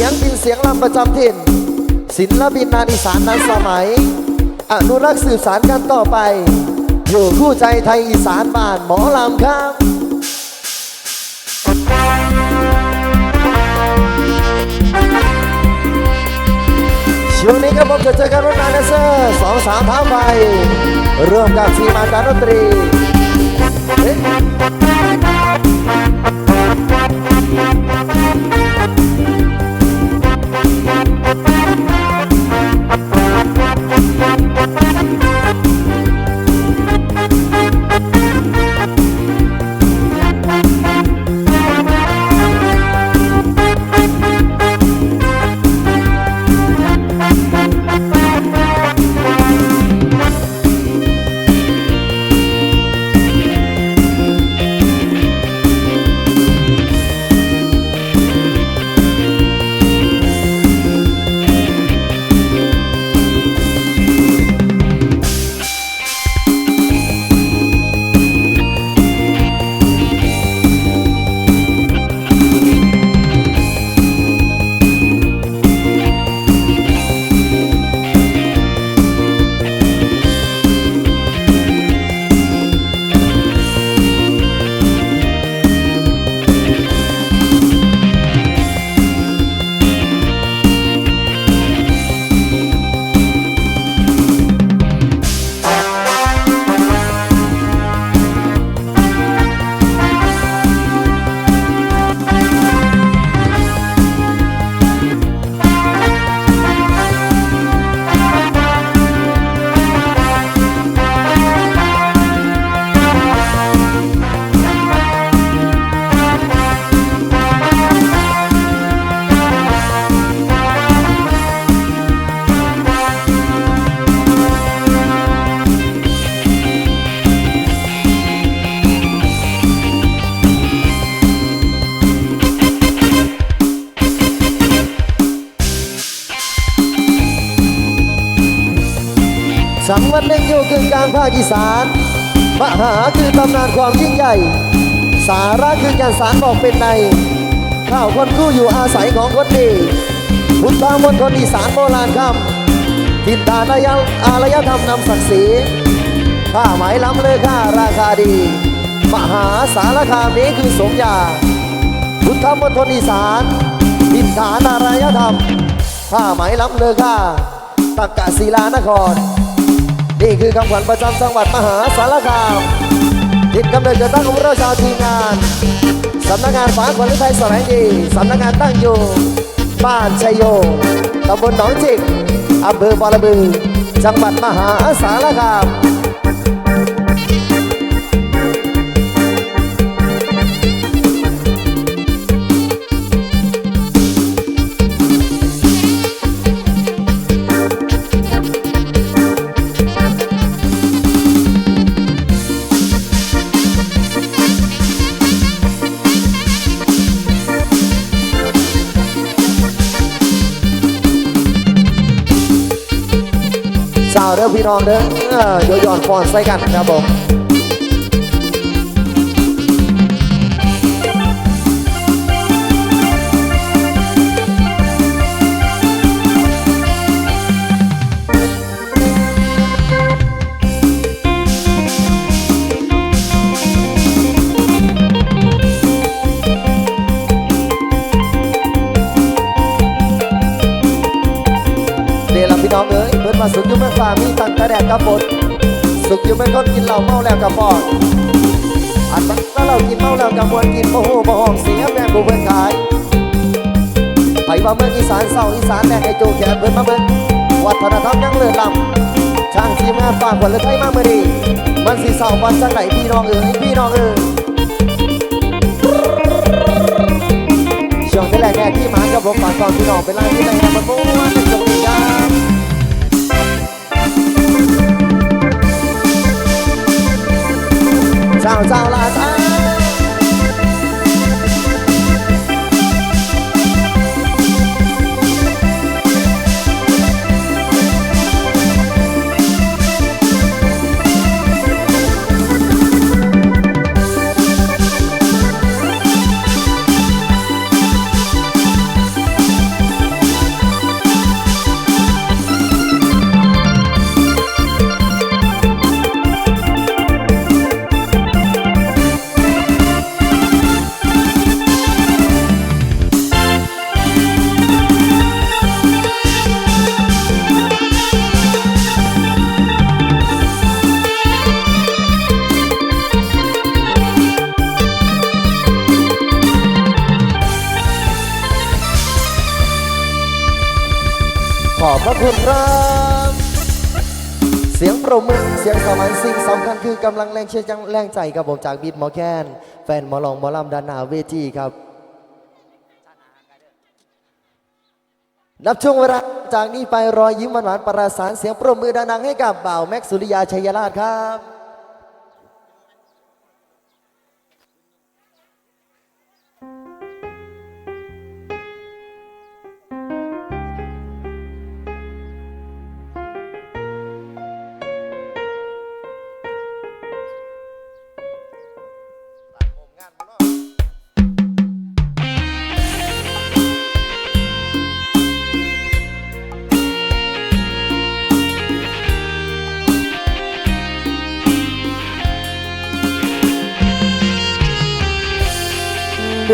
สียงดินเสียงลำประจำถิ่น ศิลปินนานอีสานนันสมัย อนุรักษ์สืบสารกันต่อไป อยู่คู่ใจไทยอีสานบ้านหมอลำครับช่วงนี้ครับผมจะเจอกันรถนานเซอร์สองสามเท้าไปร่วมกับทีมาการดนตรีเอ๊างภาคอีสาน มหาคือตำนานความยิ่งใหญ่ สาระคือการสารบอกเป็นใน ข้าวคนคู่อยู่อาศัยของคนดีพุทธามณฑลอีสานโบราณคำทินฐานายอารยธรรมนำศักดิ์ศรีผ้าไหมล้ำเลอค่าราคาดี มหาสารคามนี้คือสมญาพุทธมณฑลอีสานทินฐานอารยธรรมผ้าไหมล้ำเลอค่าตักกะศิลานคร นี่คือคำขวัญประจำจังหวัดมหาสารคามทิดกำเนิดเกิดตั้งของเราชาวทีมงานสำนักงานฝาขวัญไทยแสวงดีสำนักงานตั้งอยู่ บ้านชัยโยตำบลหนองจิกอำเภอบาระบือ จังหวัดมหาสารคาม พี่น้องเด้อเดี๋ยวยอนฟอนใส่กันครับผม มีตั้งแต่แดดกับฝนสุขอยู่เมืองคนกินเหล้าเมาแล้วกับปอดอันนั้นถ้าเรากินเมาแล้วกับมวนกินโมโหบ่ห้องเสียแม่ผู้เพิ่นขายไปว่าเมืองอีสานเศร้าอีสานแม่ไอ้โจแขนเพิ่นมาเบิ่งวัฒนธรรมยังเลื่อนลำช่างทีมงานฝากขวัญและไทยมาเมื่อดีมันสิเศร้าวันจังไหนพี่น้องเอ้ยพี่น้องเอ้ยช่วงที่แรกแน่ที่มากับผมฝากตอนพี่น้องเป็นไรที่ไหนแห่งมันม้วนในช่วงนี้ครับ เจ้าเเชียร์จังแรงใจครับผมจากบีดหมอแคนแฟนหมอลองหมอลำดานหนาเวทีครับนับช่วงเวลาจากนี้ไปรอยยิ้มหวานๆประสานเสียงปรบมือดังๆให้กับบ่าวแม็กซ์สุริยาชัยราชครับ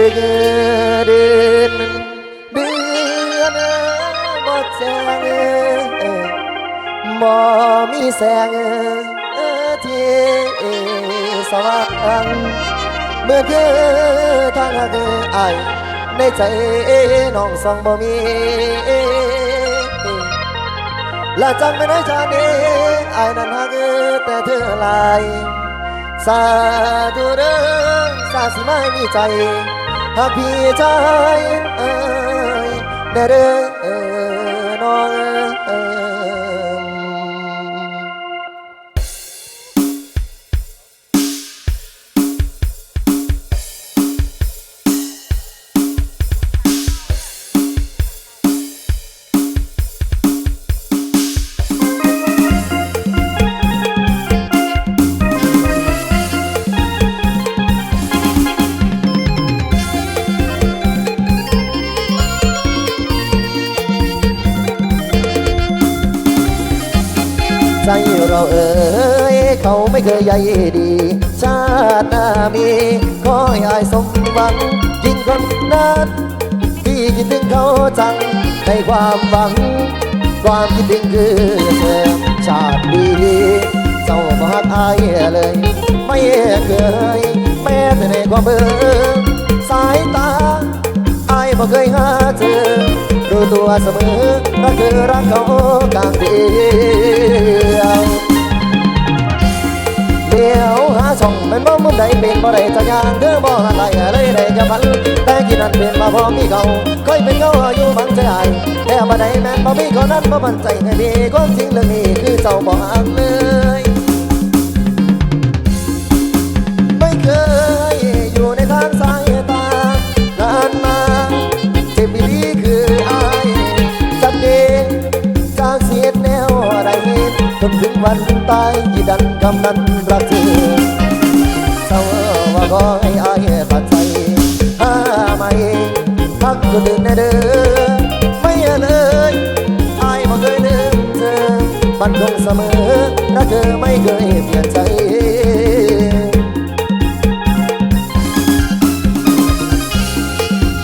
เดือนเดือนเอนบอดแสงบ่มีแสงที่สว่างเมื่อคือทางหักอายในใจน้องสองบ่มีและจังไม่ได้ชาตินี้อายนั้นหักแต่เธอหลายสาธุเด้อสาสิไม่มีใจ አቤታይ ነረ ใจเราเอ่ยเขาไม่เคยใยดี ชาติหน้ามีขอให้อายสมหวัง ยิ่งคนนั้นที่คิดถึงเขาจังในความหวัง ความคิดถึงคือเธอชาติดีเจ้าบ่ฮักอายเลย ไม่เคย แม้แต่ในความเบื่อสายตาอายบ่เคยหาเจอรู้ตัวเสมอรักคือรักเขากลางดี ยวเดี๋ยวหาส่องเป็นบ่มุมใดเป็นบ่ได้จะยางเธอบ่หาไหลเลยได้จะพันแต่ที่นั่นเป็นมาพอมีเขาค่อยเป็นเขาอยู่มังใจอายแต่บ่ได้แม่นบ่มีคนนั้นบ่มั่นใจให้มีความจริงเรื่องนี้คือเจ้าบ่ฮักเลย กำนันรักเธอเศร้าว่าขอให้อายตัดใจหาไม่พักก็ดึงแน่เด้อไม่เลยอายบ่เคยลืมเธอมันคงเสมอรักเธอไม่เคยเปลี่ยนใจ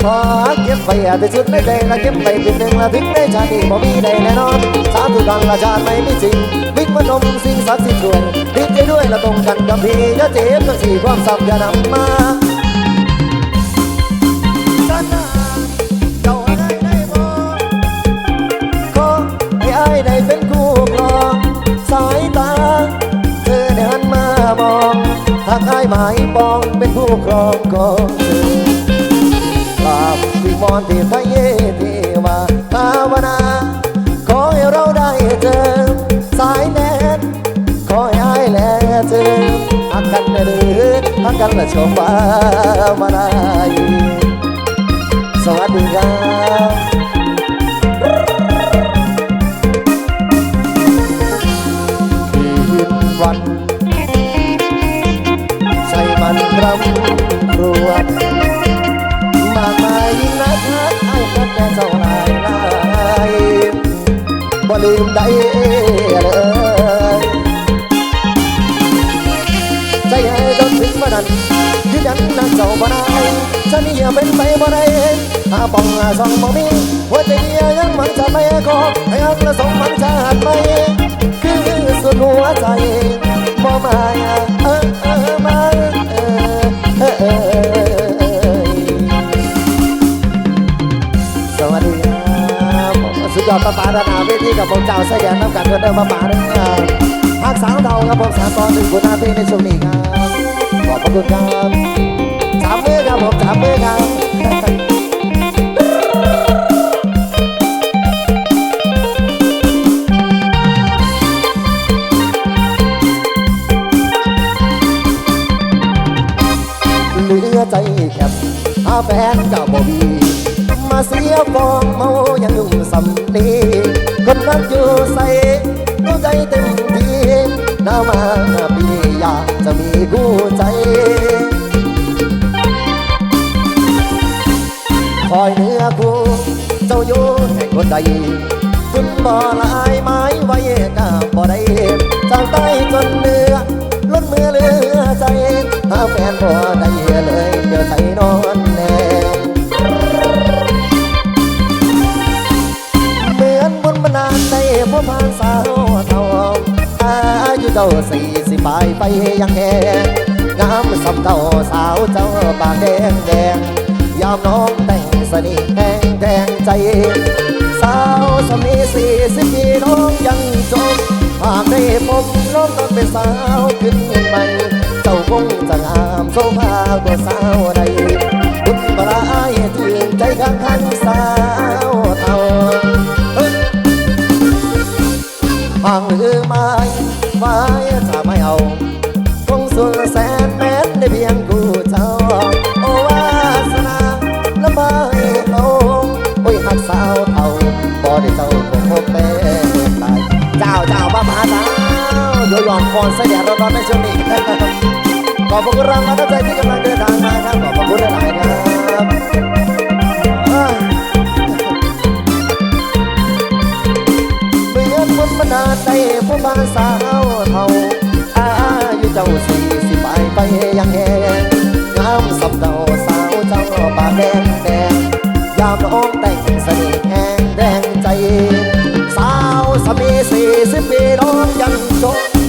ขอเก็บไปอาจจะชุดไม่ได้ละเก็บไปเป็นหนึ่งละถึงได้ชาติบ่มีได้แน่นอนสาธุกันละชาติไม่มีจริงวิกมนมสิ่งศักดิ์สิทธิ์ช่วยดีใจด้วย ละตรงกันกับพี่อย่าเจ็บทั้งสี่ความสับอย่านำมาสนาเจ้าให้ได้บ่ขอให้อายได้เป็นคู่ครองสายตา เธอได้หันมามองหากอายหมายปองเป็นผู้ครองของเธอกราบวิงวอนที่พระเยเทวา มาได้สวัสดีครับคืนวันใช่มันรำครวญมากมายยิ่งนักฮักไอ้นักแต่เจ้าหลายหลายบ่ลืมได้เลย ถึงวันนั้นยืนยันนักเจ้าบ่ได้ฉันนี่ยังเป็นไปบ่ได้หาปองหาส่องบ่มีหัวใจเดียวยังมันจะไม่ขอให้อักและสมมันชาติไม่คือสุดหัวใจบ่มาเออเออมาเออเออเออสวัสดีครับสุดยอดป้าป๋าดานาเวทีกับผมเจ้าสยามน้ำกันเพื่อนเดิมป้าป๋าเด้อภาคสาวเทาครับผมสามตอนหนึ่งคุณอาเพลงในช่วงนี้ครับ ขอบพระคุณครับสามมือครับผมสามมือครับเหลือใจแคบอาแฟน คนใดคุณบ่ลายไม้ไว้กับบ่ได้จากใต้จนเหนือล้นมือเหลือใจหาแฟนบ่ได้เลยเดี๋ยวใจนอนแน่เหมือนบุญมานานในพวกพานสาวเท่าอายุเจ้าสี่สิบปลายไปยังแหงงามสับเจ้าสาวเจ้าปากแดงแดงยามน้องแต่งสนิทแหงแดงใจ สาวสมีสี่สิบปีน้องยังจบหากได้พบน้องตอนเป็นสาวขึ้นใหม่เจ้าคงจะงามโซภากว่าสาวใดบุญบารายถึงใจข้างข้างสาวเทาห่างหรือไม่ไว้ถ้าไม่เอา คงสุดแสนแม้นได้เพียงกู โยยอนฟอนเสียร้อนๆในช่วงนี้ขอบพระคุณรางวัลน้ำใจที่กำลังเดินทางมาครับขอบพระคุณหลายๆครับเมือคนมานานในผู้บ้านสาวเทาอายุเจ้าสี่สิบไปไปยังแหงงามสับเจ้าสาวเจ้าปากแดงแดงยามน้องแต่งเสน่ห์แหงแดงใจ สาวสามีสี่สิบปีน้องยังจบ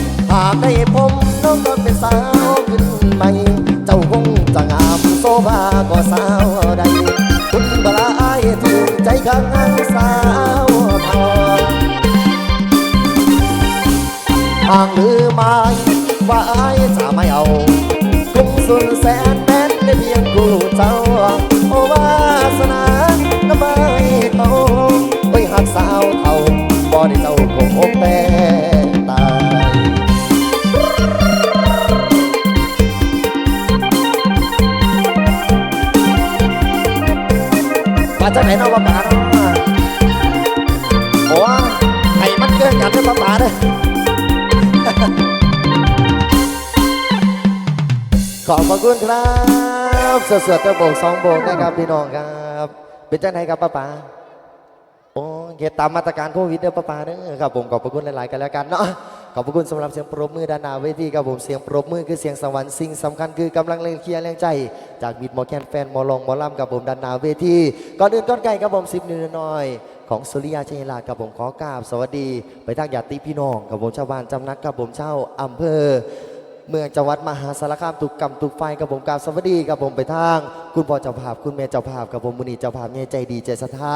ากได้ผมน้องก็เป็นสาวขึ้นใหม่ เจ้าคงจะงามโซภาก็สาวใดคุณบลาอายถึงใจข้างสาวทาห่างหรือไม่ว่าอายจะไม่เอาคงสุดแสนแม้นได้เพียงกู คุณครับสดๆตะโบกสองโบกนะครับพี่น้องครับ เป็นจังไหนครับป้าป๋าโอ้เกตตามมาตรการโควิดเด้อป้าป๋าเด้อครับผมขอบพระคุณหลายๆกันแล้วกันเนาะขอบพระคุณสำหรับเสียงปรบมือด้านหน้าเวทีครับผมเสียงปรบมือคือเสียงสวรรค์สิ่งสำคัญคือกำลังเล่นเคียร์แรงใจ จากบิดหมอแคนแฟนหมอลองหมอลำกับผมด้านหน้าเวทีก่อนอื่นก่อนไกลครับผมสิบนิดหน่อย ของสุริยาชัยลากับผมขอกราบสวัสดี ไปทางญาติพี่น้องกับผมชาวบ้านจำนักกับผมเช่าอำเภอ เมืองจังหวัดมหาสารคามตุกกรรมตุกไฟกับผมกาบสวัสดีกับผมไปทาง คุณพ่อเจ้าภาพคุณแม่เจ้าภาพกับผมมุนีเจ้าภาพใหญ่ใจดีใจศรัทธา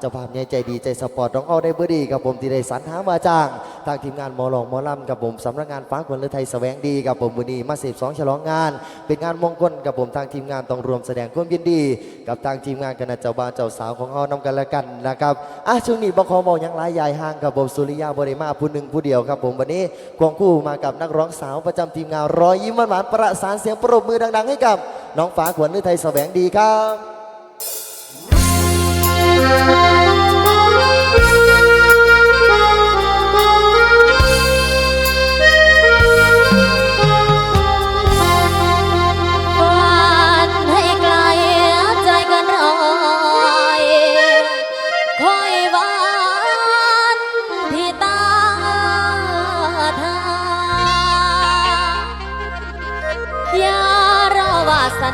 เจ้าภาพใหญ่ใจดีใจสปอร์ตน้องเอาได้เบอร์ดีกับผมที่ได้สรรหามาจ้างทางทีมงานหมอหลองหมอลำกับผมสำนักงานฟ้าคนเลือไทยแสวงดีกับผมมุนีมาสิบสองฉลองงาน เป็นงานมงคลกับผมทางทีมงานต้องรวมแสดงความยินดี กับทางทีมงานคณะเจ้าบ่าวเจ้าสาวของเรานำกันละกันนะครับอะช่วงนี้บขอบอกยังหลายห้างกับผมสุริยาบริมาผู้หนึ่งผู้เดียวครับผมวันนี้ควงคู่มากับนักร้องสาวประจำทีมงานรอยยิ้มหวานๆประสานเสียงปรบมือดัง ๆ ให้กับ น้องฟ้าขวัญฤทัยแสวงดีครับ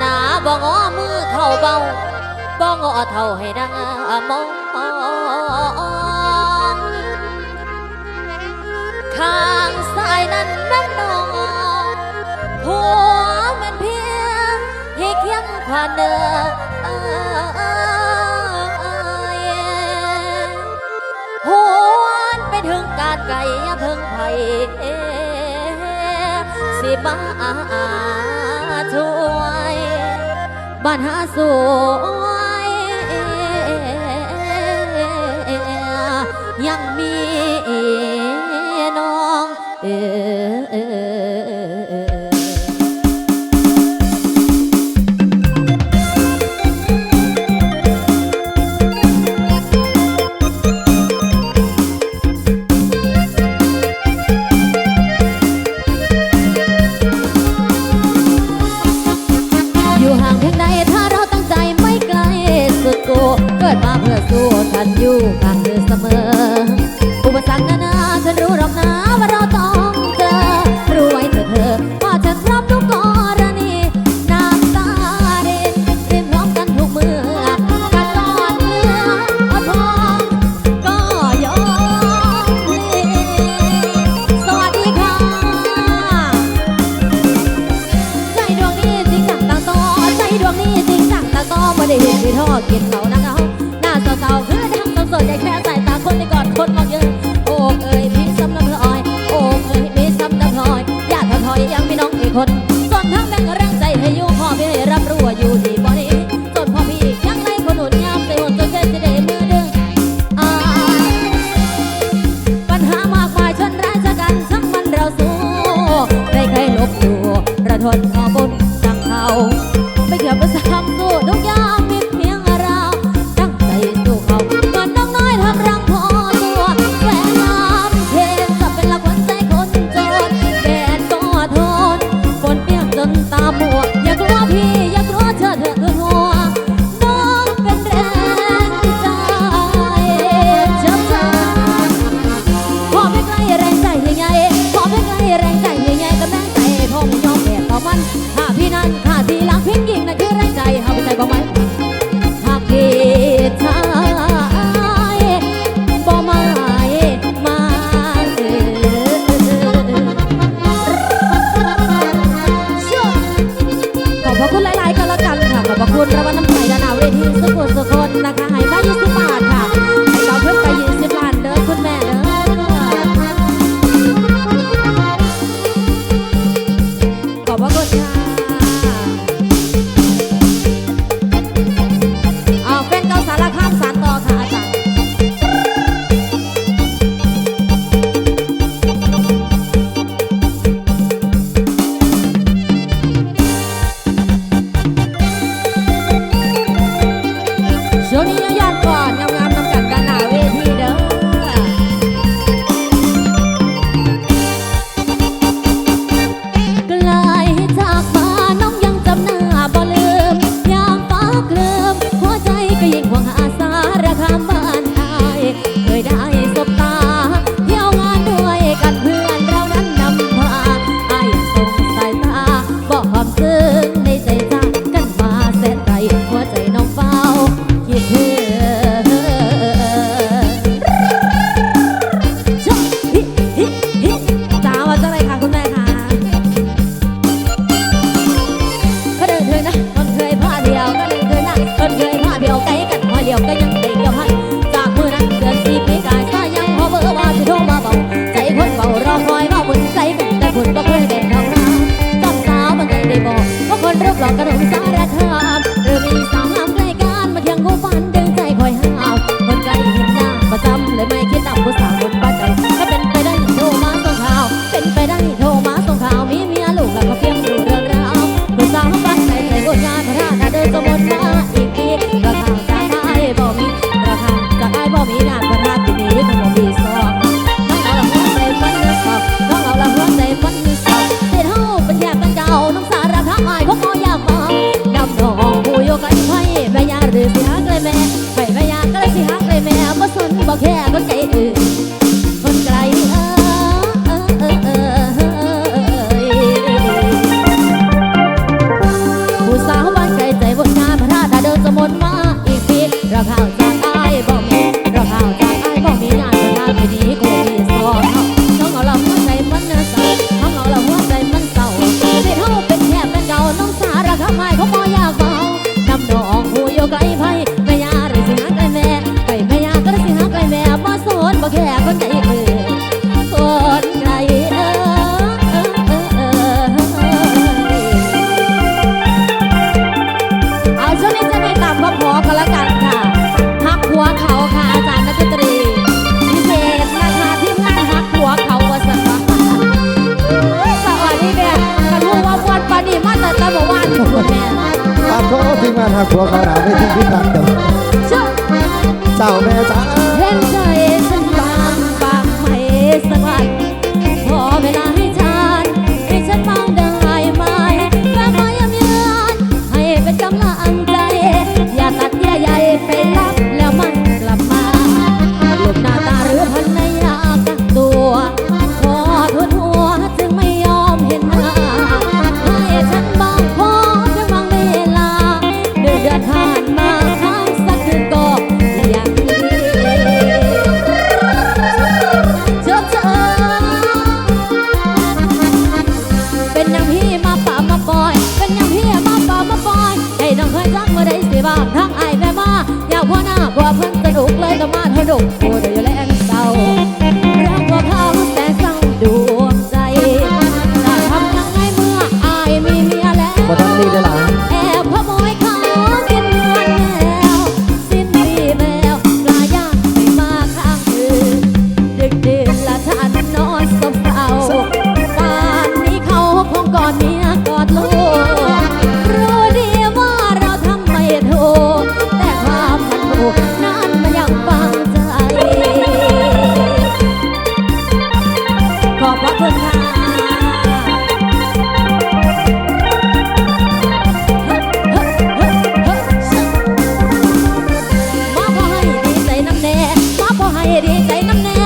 นาบ่งอมือเข้าเบาบ่งอเท่าให้หน้ามองข้างซ้ายนั้นนั่นนองหัวมันเพียงให้เคียงขวานเดินานไก่อยาเพิ่งไผ่สิบ้า บ้านหาส ผัวเขาหนาไม่ทิ้งที่กันเดี๋ยวเชื่อเจ้าแม่จ๋า บ้างทั้งไอแม่มาอยากพ่อหน้าพ่อเพิ่นสนุกเลยต่อมาสนุกคน ดีใ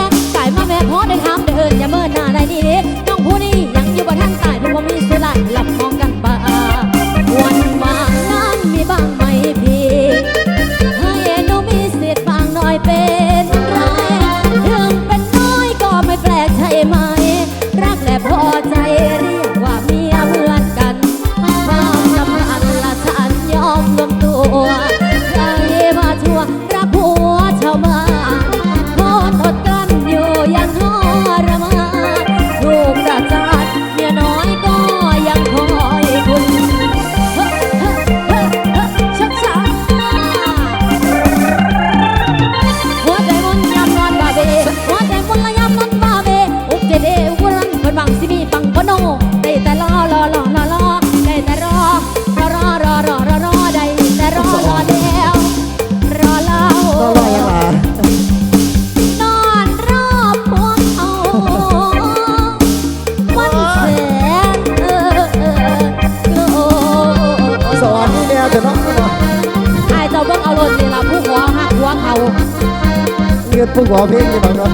ขอเพลงนี่บ้างเนาะ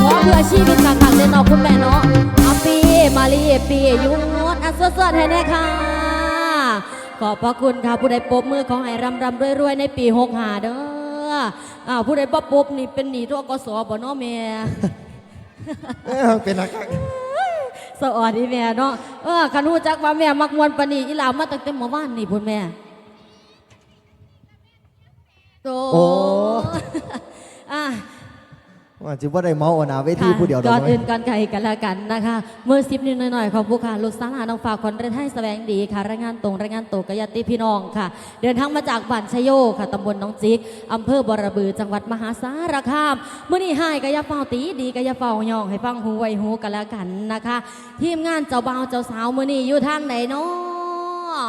ขอเพื่อชีวิตต่างๆเด่นออกคุณแม่เนาะอาปีมาลีปียุงดอันสดๆให้แน่ค่ะขอบพระคุณค่ะผู้ใดปรบมือของให้รำรำรวยๆในปีหกหาเด้ออ้าวผู้ใดบ่ปรบนี่เป็นหนีทั่วกสบ่เนาะแม่เอ้ยเป็นนักการสวัสดีแม่เนาะเออคันฮู้จักว่าแม่มักมวนปานนี้อีหลามาตั้งแต่เมื่อวานนี่พุ่นแม่ โตโอ้ อะ ว่าจิว่าได้เมาเอาหนาเวทีผู้เดียวดก่ออกนไม้ อื่นก่อนไก่กันละกันนะคะ เมื่อสิบนิดหน่อยๆของผู้ค่ะลูกสาวหลานน้องฝากคนเรนให้แสวงดีค่ะรายงานตรงรายงานตรงกบยาติพี่น้องค่ะ เดินทางมาจากบ้านชโยค่ะตำบลหน้องจิกอำเภอบอระบือจังหวัดมหาสารคามเมื่อนี้ให้กายาเฝ้าตีดีกายาเฝ้ายองให้ฟังหูไวหูกันละกันนะคะ ทีมงานเจ้าบ่าวเจ้าสาวมื่อนี้อยู่ทางไหนเนาะ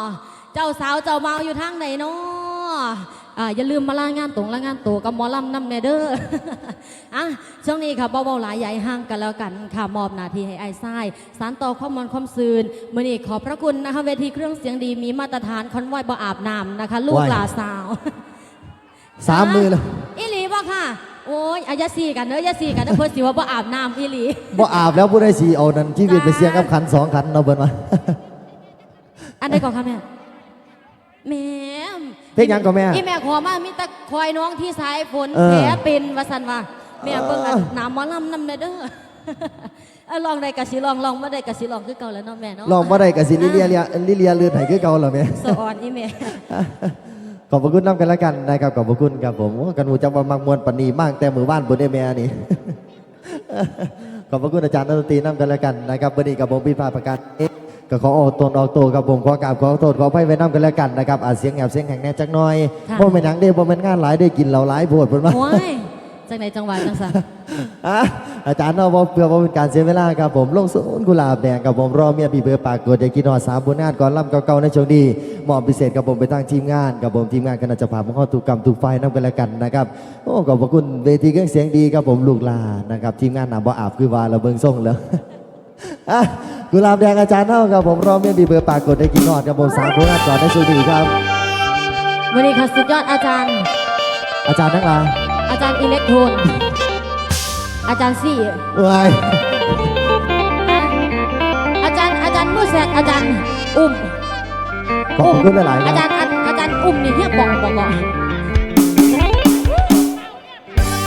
เจ้าสาวเจ้าบ่าวอยู่ทางไหนเนาะ อ่าอย่าลืมมารายงานตรงรายงานตัวกับหมอลำนำเนเด้ออะช่วงนี้ค่ะเบาๆหลายใหญ่ห้างกันแล้วกันค่ะมอบหน้าที่ให้ไอ้ทรายสารต่อข้อมูลความซืนมื่อนี้ขอบพระคุณนะคะเวทีเครื่องเสียงดีมีมาตรฐานคอนไวบ่อาบน้ำนะคะ ลูกหลาสาวสามมือแล้วอีหลีบ่ค่ะโอ้ยอายาสีกันเด้ออยาสีกันเด้อเพิ่นสิว่าบ่อาบน้ำอีหลีบ่อาบแล้วผู้ได้สีเอานั่นชีวิตไปเสียงกับขันสองขันเราะเบิ่นมาอันใดก่อนค่ะแม่แม่ เพลงหยังก่อนแม่อีแม่ขอมามีแต่คอยน้องที่สายฝนเออแผลเป็นว่าสันว่าแม่เบิ่งอันเออ หนามหมอลำนำเด้อเด้อเอาลองได้กะสิลองลองบ่ได้กะสิลองคือเก่าแล้วเนาะแม่เนาะลองบ่ได้กับสิลิเลียเลียลิเลียเลือนไหคือเก่าเหรอแม่สอนอีแม่ ขอบพระคุณน้ำกันแล้วกันนะครับขอบพระคุณครับผมโอ้กันหูจังว่ามักมวนปานนีมากแต่มือบ้านบนได้แม่นี่ ขอบพระคุณอาจารย์นักดนตรีน้ำกันแล้วกันนะครับวันนี้กับผมพิพาทประกาศเอ๊ะ ก็ขอออกตนออกตัวกับผมขอกราบขอโทษขอให้ไว้น้ำกันแล้วกันนะครับอาจเสียงแอบเสียงแห่งแน่จักหน่อยค่ะเพราะเป็นหนังเด้เพราะเป็นงานหลายได้กินเหล่าหลายโพดเพิ่นมาโอ้ยจังไหนจังหวะจังสัน อะอาจารย์เนาะบ่เพื่อว่าเป็นการเสียเวลาครับผมลงศูนย์กุหลาบแดงกับผมรอเมียปีเบอร์ปากกดอยากกินหอดสามบุญงานก่อนล่ำเก่าๆในช่วงนี้มอบพิเศษกับผมไปตั้งทีมงานกับผมทีมงานคณะเจะพาพของข้อถูกกรรมถูกไฟน้ำกันแล้วกันนะครับโอ้ขอบพระคุณเวทีเครื่องเสียงดีครับผมลูกหลานนะครับทีมงานหนาบ่อาบคือว่าเราเบิ่งส่งแล้ว อะกุหลาบแดงอาจารย์เนาะครับผมรอเมียปีเบอร์ปากกดได้กินหอดกับผมสามบุญงานก่อนในช่วงนี้ครับ วันนี้ค่ะสุดยอดอาจารย์ อาจารย์ทั้งหลายอาจารย์อิเล็กโทรนอาจารย์ซี่เอ้ยอาจารย์อาจารย์มูแซกอาจารย์อุ้มขอบคุณหลายๆคอารับจารย์อาจารย์อุ้มนี่เฮียบอกบอกบอก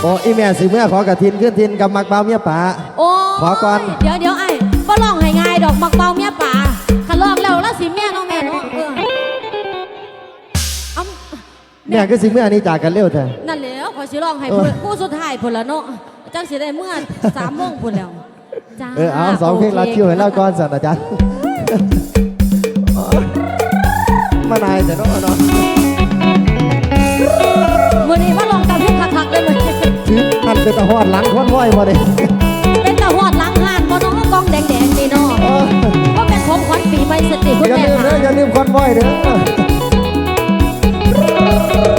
โอ้อีแม่สิเมื่อขอกระทินขึ้นทินกับมักเบาเมียป๋า โอ้ขอก่อน เดี๋ยวเดี๋ยวไอ้ บ่ร้องให้ง่ายดอกมักเบาเมียป่าคันร้องแล้วแล้วสิแม่น้องแม่เนาะเออเอาแม่ก็สิเมื่อนี้จากกันเร็วแท้นั่นแหล้วขอยสิร้องให้เออผู้ผู้สุดท้ายพุ่นละเนาะจังสิได้เมื่อสามโมงพุ่นแล้วจ้าเออเอาสองเพลงรัดคิวให้เราก่อนสันอาจารย์มานายแต่เน้องเนาะมื้อนี้มาลองตามเพลงคักๆเลยมื้อนี้ถือมันเป็นตะหอดหลังคนว้อยมาเลย เป็นตาหอดหลังหานบ่น้ องแดงแดงๆนี่เนาะเออว่าเป็นของขวัญปีใหม่สติคุณแม่ค่ะอย่าลืมค่ะนะอย่าลืมคนว้อยเด้อ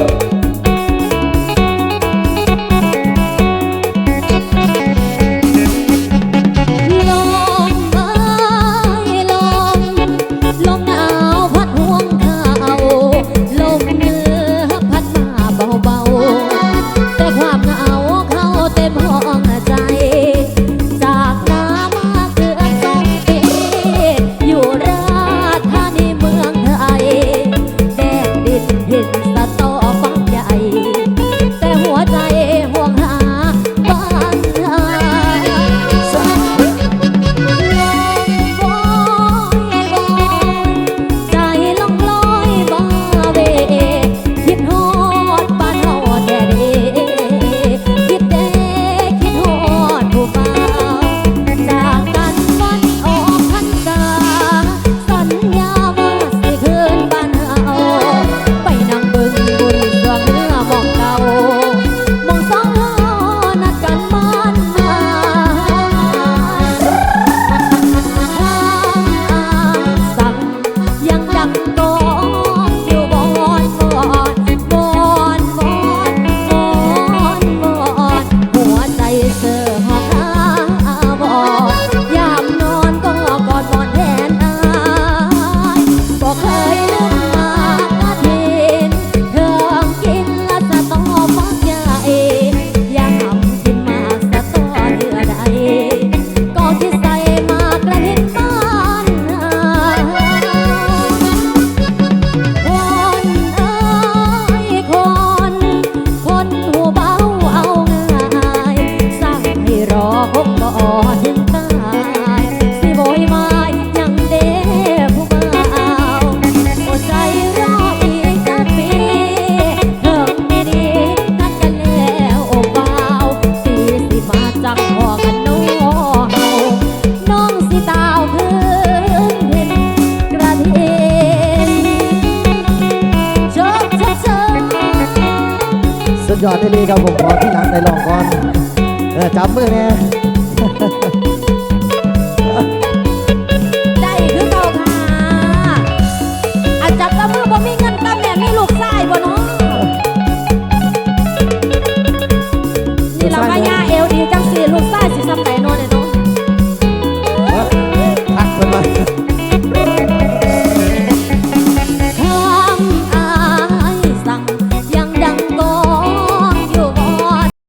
สุ